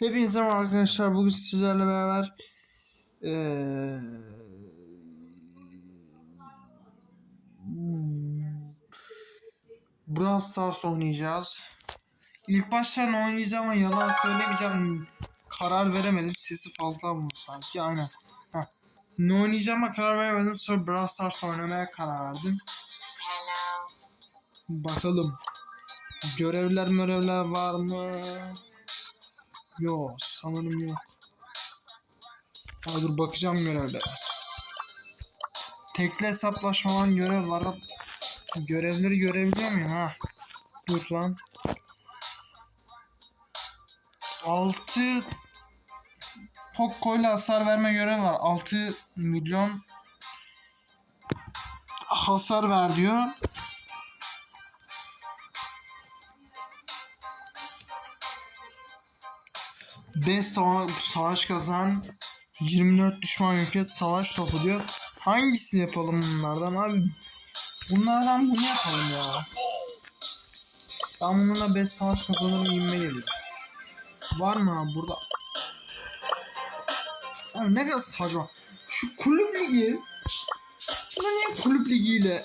Hepinize merhaba arkadaşlar. Bugün sizlerle beraber eee Brawl Stars oynayacağız. İlk başta ne oynayacağım ama yalan söylemeyeceğim. Karar veremedim. Sesi fazla mı sanki? Aynen. Heh. Ne oynayacağıma karar veremedim. Sonra Brawl Stars oynamaya karar verdim. Bakalım. Görevler görevler var mı? Yok sanırım yok. Ha, dur bakacağım görevlere. Tekli hesaplaşmadan görev var. Görevleri görebiliyor muyum ha? Dur lan. 6 Pokko'yla hasar verme görevi var. 6 milyon hasar ver diyor. Beş sava savaş kazan 24 düşman et savaş topu diyor. Hangisini yapalım bunlardan abi? Bunlardan bunu yapalım ya. Ben bununla 5 savaş kazanırım inme geliyor. Var mı abi burada? Abi ne kadar saçma. Şu kulüp ligi Buna niye kulüp ligiyle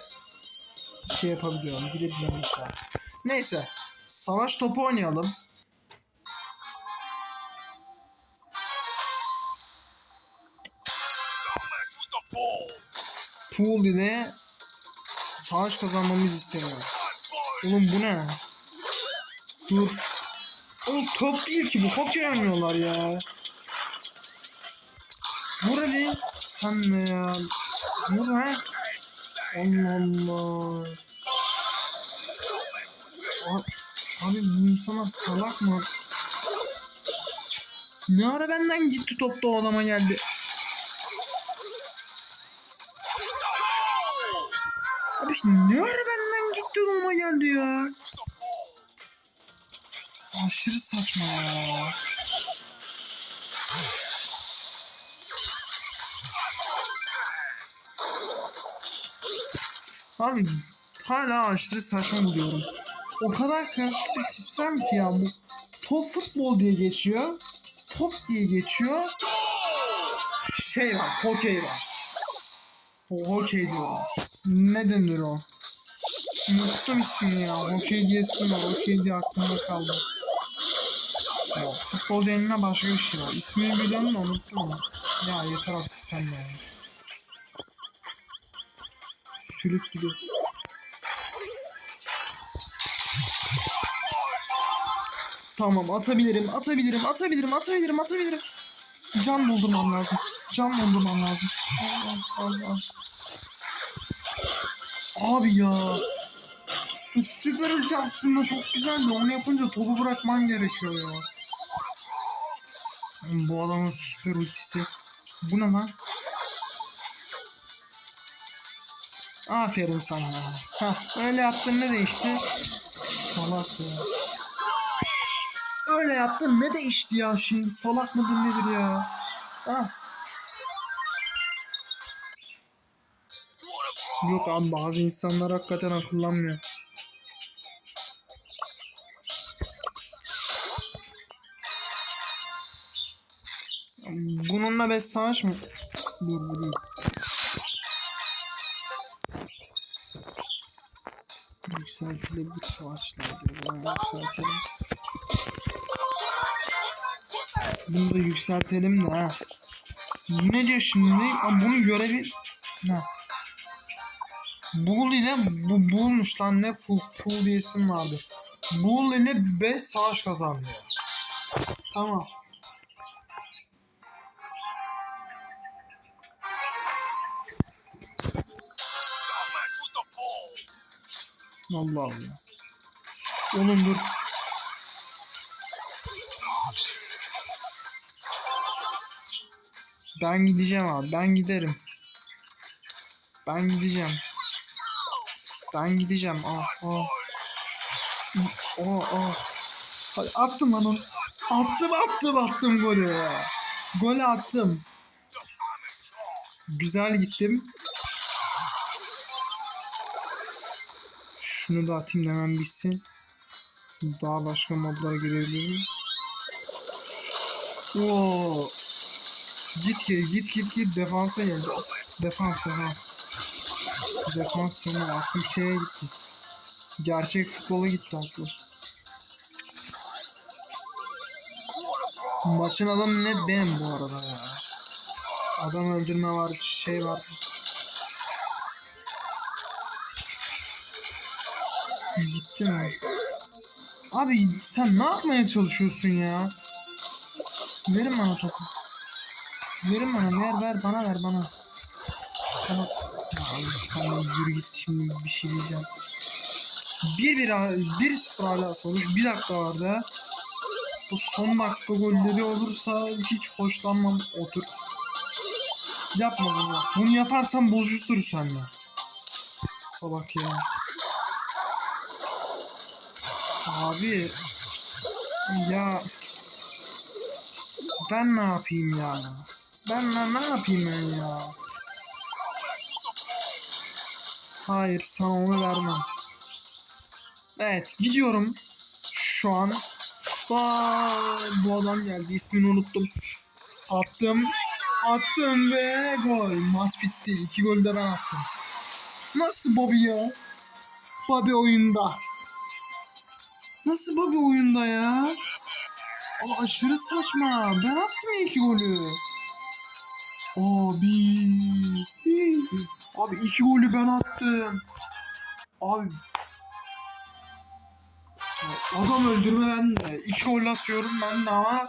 şey yapabiliyorum girebiliyorum mesela. Neyse. Savaş topu oynayalım. Pool ile savaş kazanmamız isteniyor. Oğlum bu ne? Dur. Oğlum top değil ki bu hokey oynuyorlar ya. Vur hadi. Sen ne ya? Vur ha. Allah Allah. Abi bu insanlar salak mı? Ne ara benden gitti top da o adama geldi. Abi ne ara benden gitti adama geldi ya. Aşırı saçma ya. Abi hala aşırı saçma buluyorum. O kadar karışık bir sistem ki ya bu. Top futbol diye geçiyor. Top diye geçiyor. Şey var, hokey var. Hokey diyorlar. Ne denir o? Unuttum ismini ya. Hokey diyesim var. Hokey diye aklımda kaldı. Ya, futbol denilen başka bir şey var. İsmini biliyorum da unuttum. Ya yeter artık sen de. Sülük gibi. Tamam atabilirim, atabilirim, atabilirim, atabilirim, atabilirim. Can doldurmam lazım. Can doldurmam lazım. Allah Allah. Abi ya. Şu süper ulti aslında çok güzel de onu yapınca topu bırakman gerekiyor ya. Bu adamın süper ultisi. Bu ne lan? Aferin sana. Hah, öyle yaptın ne değişti? Salak ya. Öyle yaptın ne değişti ya şimdi salak mıdır nedir ya? Ah. Yok abi bazı insanlar hakikaten akıllanmıyor. Bununla ben savaş mı? Dur bu değil. Yükseltilebilir savaşlar yükseltelim. Bunu da yükseltelim de ha. Ne diyor şimdi? Aa, bunu görebil... Ha. Bull ile bu bulmuş lan ne full full diye isim vardı. Bull ile 5 savaş kazanıyor. Tamam. Allah Allah. Oğlum dur. Ben gideceğim abi. Ben giderim. Ben gideceğim. Ben gideceğim. Ah ah. Oh oh. Hadi attım lan onu. Attım attım attım golü. Golü attım. Güzel gittim. Şunu da atayım hemen bitsin. Daha başka modlara girebilirim. Oo. Git geri git git git defansa geldi. Defans defans. Defans sonra aklım şeye gitti. Gerçek futbola gitti aklım. Maçın adamı net benim bu arada ya. Adam öldürme var, şey var. Gitti mi? Abi sen ne yapmaya çalışıyorsun ya? Verin bana topu. Verin bana, ver ver bana ver bana. Tamam. Yürü git şimdi bir şey diyeceğim. Bir bir bir sıfır hala sonuç. Bir dakika var da. Bu son dakika golleri olursa hiç hoşlanmam. Otur. Yapma bunu. Bunu yaparsan bozuştur senle. Salak ya. Abi. Ya. Ben ne yapayım ya? Ben ne, ne yapayım ben ya? Hayır sana onu vermem. Evet gidiyorum. Şu an. Vay, bu adam geldi ismini unuttum. Attım. Attım ve gol. Maç bitti. İki gol de ben attım. Nasıl Bobby ya? Bobby oyunda. Nasıl Bobby oyunda ya? Ama aşırı saçma. Ben attım iki golü. Abi. Abi iki golü ben attım. Abi. Adam öldürme ben de. İki gol atıyorum ben de ama.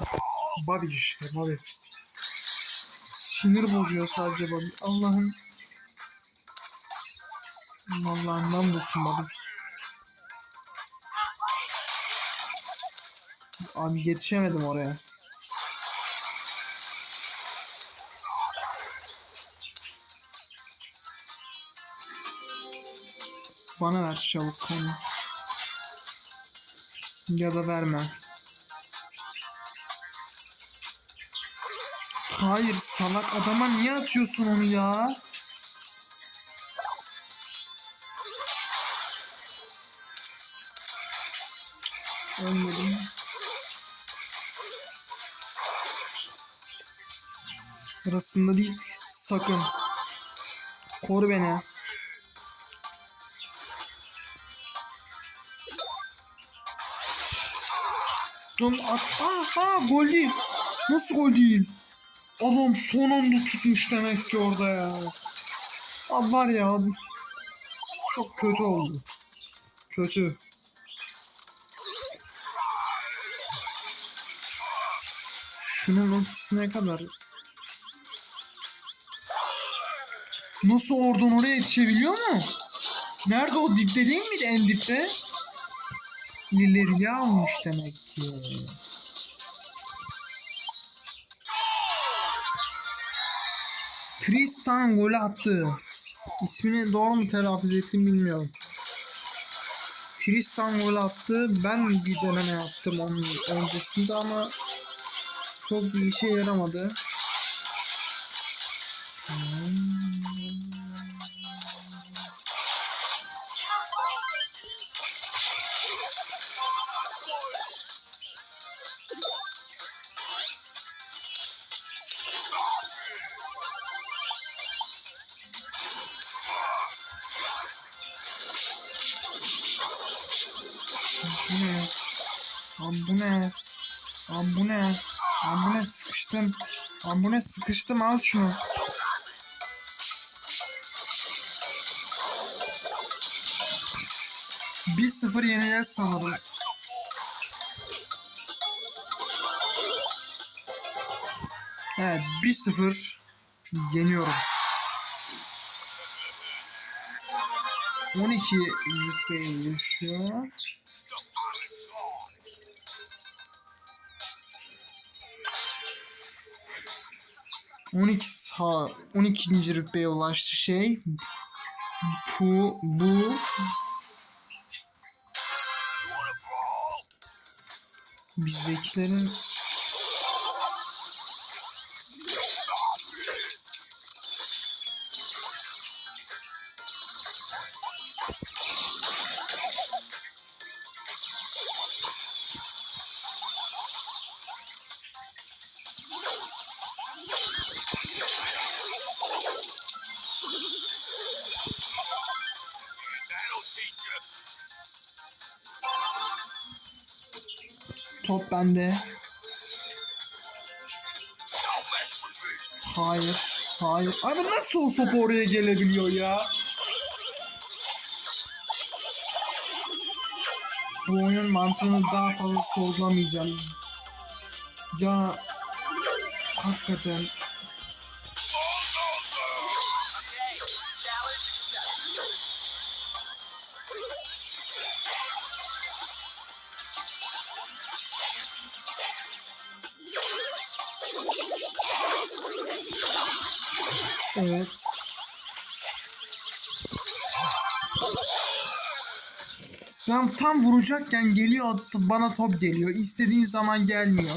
Bobby işte Bobby. Sinir bozuyor sadece Bobby. Allah'ım. Allah'ından bulsun Bobby. Abi yetişemedim oraya. Bana ver çabuk konu. Ya da verme. Hayır salak adama niye atıyorsun onu ya? Ölmedim. Arasında değil. Sakın. Koru beni. Dur at. Aa gol değil. Nasıl gol değil? Adam son anda tutmuş demek ki orada ya. Abi var ya. Çok kötü oldu. Kötü. Şunun ultisine kadar Nasıl oradan oraya yetişebiliyor mu? Nerede o dipte değil miydi en dipte? İleri almış demek ki. Tristan golü attı. İsmini doğru mu telaffuz ettim bilmiyorum. Tristan gol attı. Ben bir deneme yaptım onun öncesinde ama çok bir işe yaramadı. Bu Lan bu ne? Lan bu ne? Lan bu ne sıkıştım. Lan bu ne sıkıştım al şunu. Bir sıfır yeneceğiz sanırım. Evet bir sıfır yeniyorum. 12 rütbeye ulaşıyor. 12 sağ 12. rütbeye ulaştı şey. Bu bu bizdekilerin bende. Hayır. Hayır. Abi nasıl o sopa oraya gelebiliyor ya? Bu oyunun mantığını daha fazla sorgulamayacağım. Ya hakikaten Tam vuracakken geliyor bana top geliyor. İstediğin zaman gelmiyor.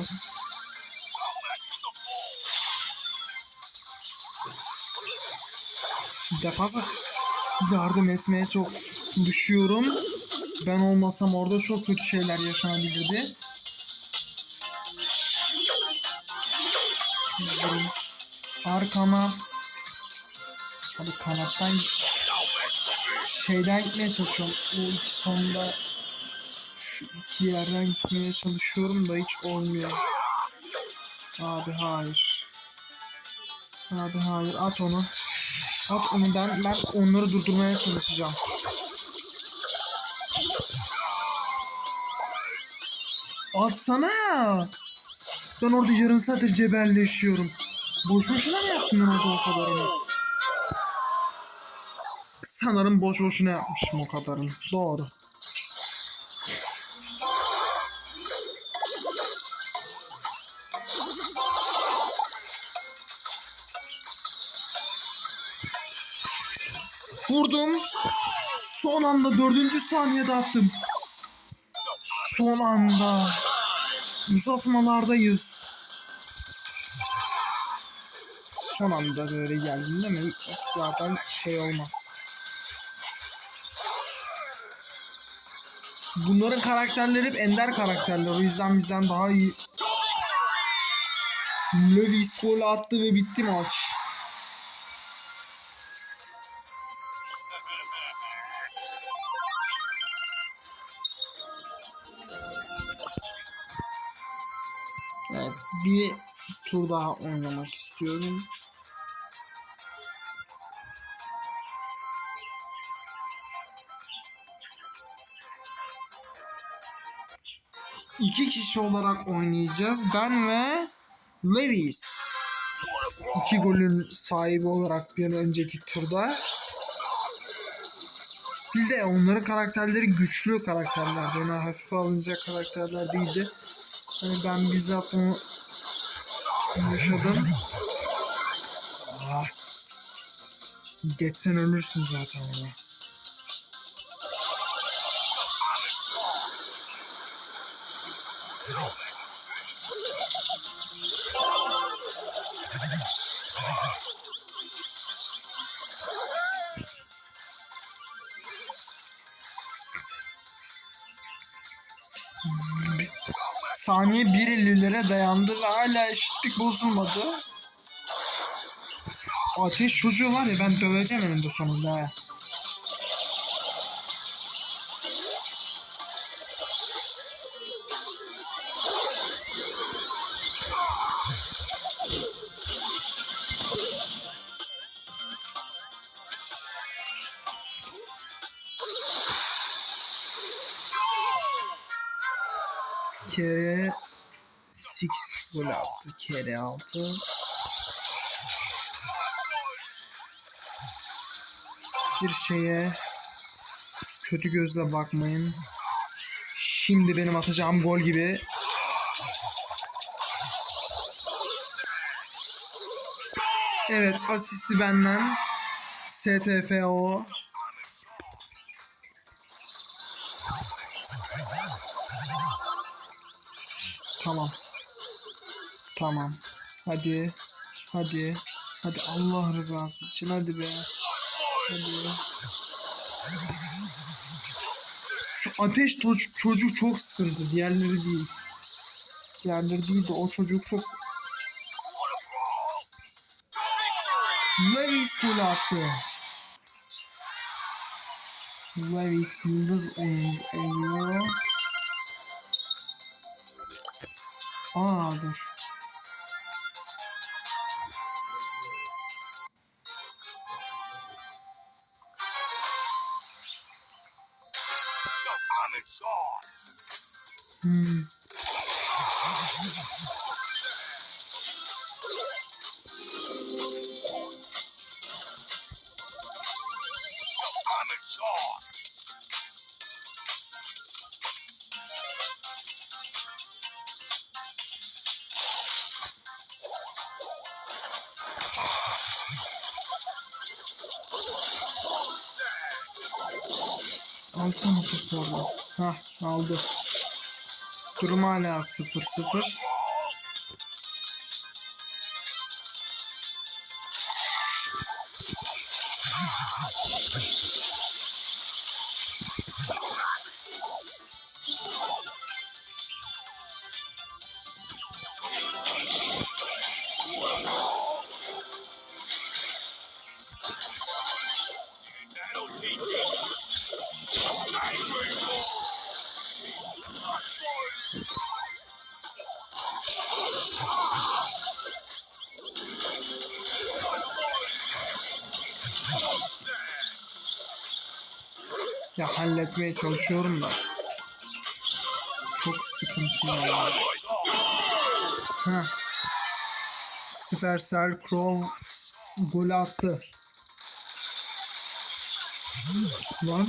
Defansa yardım etmeye çok düşüyorum. Ben olmasam orada çok kötü şeyler yaşanabilirdi. Arkama Hadi kanattan şeyden gitmeye çalışıyorum. Bu iki sonda şu iki yerden gitmeye çalışıyorum da hiç olmuyor. Abi hayır. Abi hayır at onu. At onu ben ben onları durdurmaya çalışacağım. Atsana. Ben orada yarım saattir cebelleşiyorum. Boş boşuna mı yaptım ben orada o kadarını? Sanırım boş boşuna yapmışım o kadarını. Doğru. Vurdum. Son anda dördüncü saniyede attım. Son anda. Uzatmalardayız. Son anda böyle değil mi? Zaten şey olmaz. Bunların karakterleri hep ender karakterler. O yüzden bizden daha iyi. Lewis gol attı ve bitti maç. Evet, bir tur daha oynamak istiyorum. İki kişi olarak oynayacağız. Ben ve Lewis. İki golün sahibi olarak bir önceki turda. Bir de onların karakterleri güçlü karakterler. Yani hafife alınacak karakterler değildi. Yani ben bizzat onu yaşadım. Ah. Geçsen ölürsün zaten ona. Saniye 1.50'lere dayandı ve hala eşitlik bozulmadı. Ateş çocuğu var ya ben döveceğim eninde sonunda. Kere 6 gol attı. Kere 6. Bir şeye kötü gözle bakmayın. Şimdi benim atacağım gol gibi. Evet asisti benden. STFO. Hadi. Hadi. Hadi Allah rızası için hadi be. Hadi. Şu ateş çocuk çok sıkıntı. Diğerleri değil. Diğerleri değil de o çocuk çok... Levis gol attı. Levis yıldız oyuncu oluyor. Aa dur. Hmm. Alsana orada. Hah aldı. Durum hala 0-0. Ya halletmeye çalışıyorum da. Çok sıkıntı ya. Heh. Supercell Crow gol attı. Lan.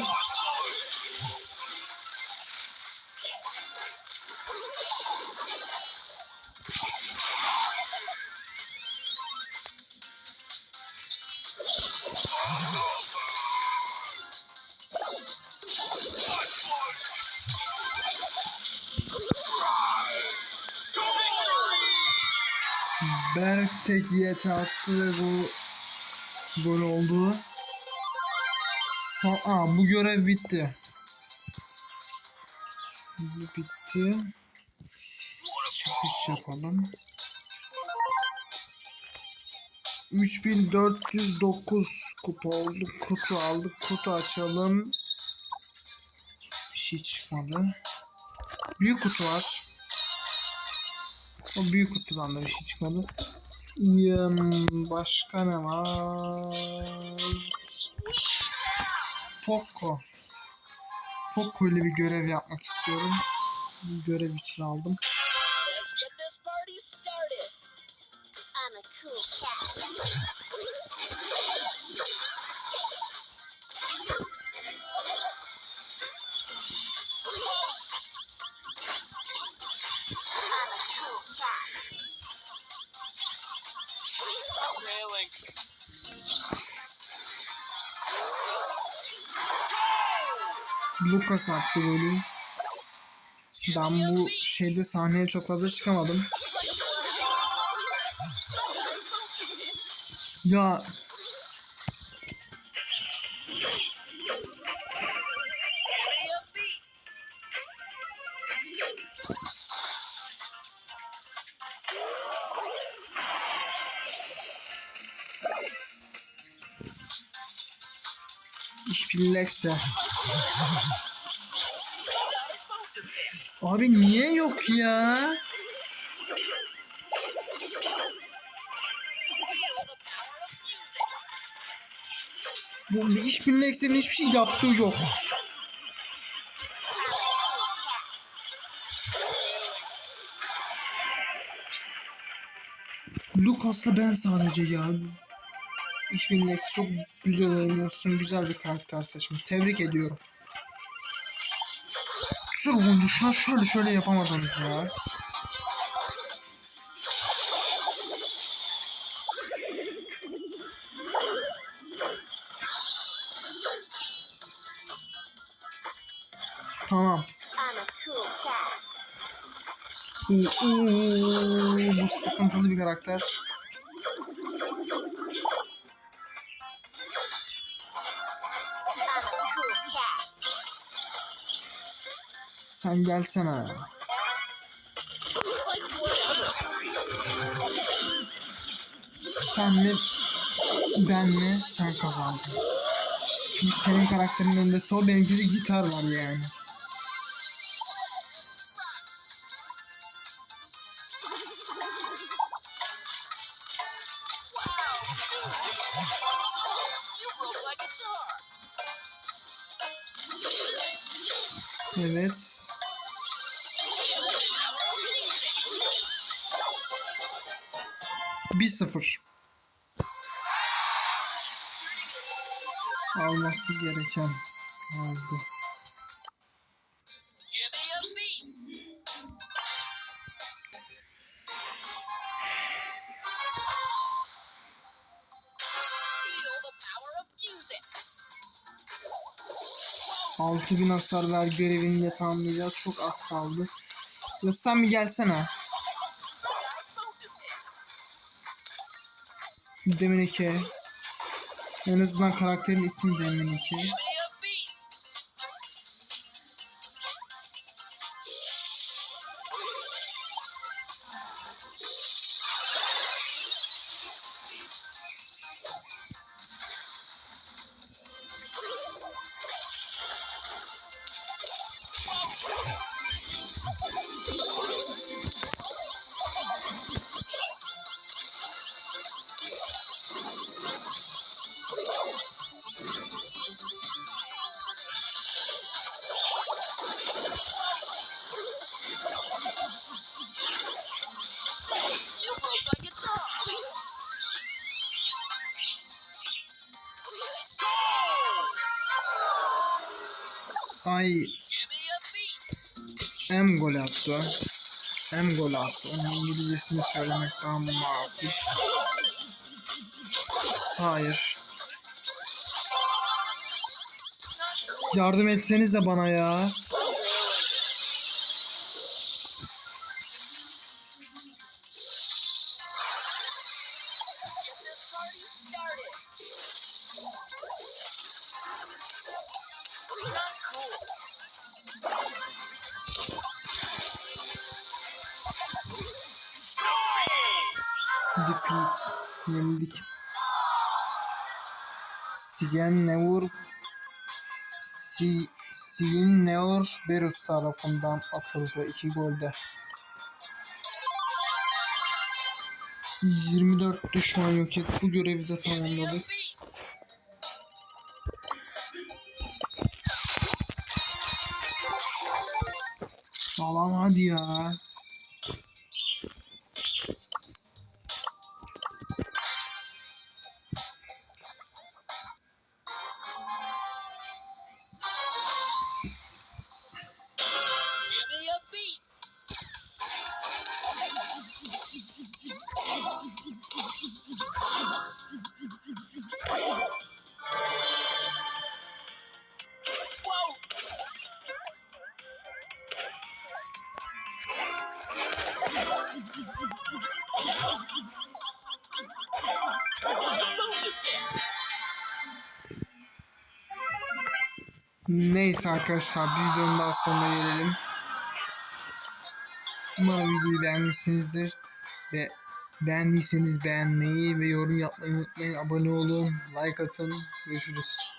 Berk tek yete attı ve bu gol oldu. Son, aa, bu görev bitti. Bu bitti. Çıkış yapalım. 3409 kupa oldu. Kutu aldık. Kutu açalım. Bir şey çıkmadı. Büyük kutu var. O büyük kutudan da bir şey çıkmadı. Başka ne var? Fokko. Fokko ile bir görev yapmak istiyorum. Görev için aldım. Lucas attı golü. Ben bu şeyde sahneye çok fazla çıkamadım. Ya bilirse. Abi niye yok ya? Bu iş bilme eksenin hiçbir şey yaptığı yok. Lucas'la ben sadece ya. İş bilme çok güzel oynuyorsun. Güzel bir karakter seçimi. Tebrik ediyorum. Güzel oyuncu. Şuna şöyle şöyle yapamadınız ya. Tamam. Oo, bu sıkıntılı bir karakter. sen gelsene. Sen mi? Ben mi? Sen kazandın. Çünkü senin karakterin önünde sol benimki de gitar var yani. Evet. 1-0. Alması gereken aldı. Altı bin hasar ver görevini de tamamlayacağız. Çok az kaldı. Yasam bir gelsene. Demineki. En azından karakterin ismi Demineki. Ay Give me a beat. hem gol attı. Hem gol attı. Onun İngilizcesini söylemek daha makul. Hayır. Yardım etseniz de bana ya. Defeat. Yenildik. Sigen Neur Si Sigin Neur Berus tarafından atıldı iki golde. 24 düşman yok et. Bu görevi de tamamladık. Alan hadi ya. Neyse arkadaşlar bir videonun daha sonuna gelelim. Umarım videoyu beğenmişsinizdir. Ve beğendiyseniz beğenmeyi ve yorum yapmayı unutmayın. Abone olun, like atın. Görüşürüz.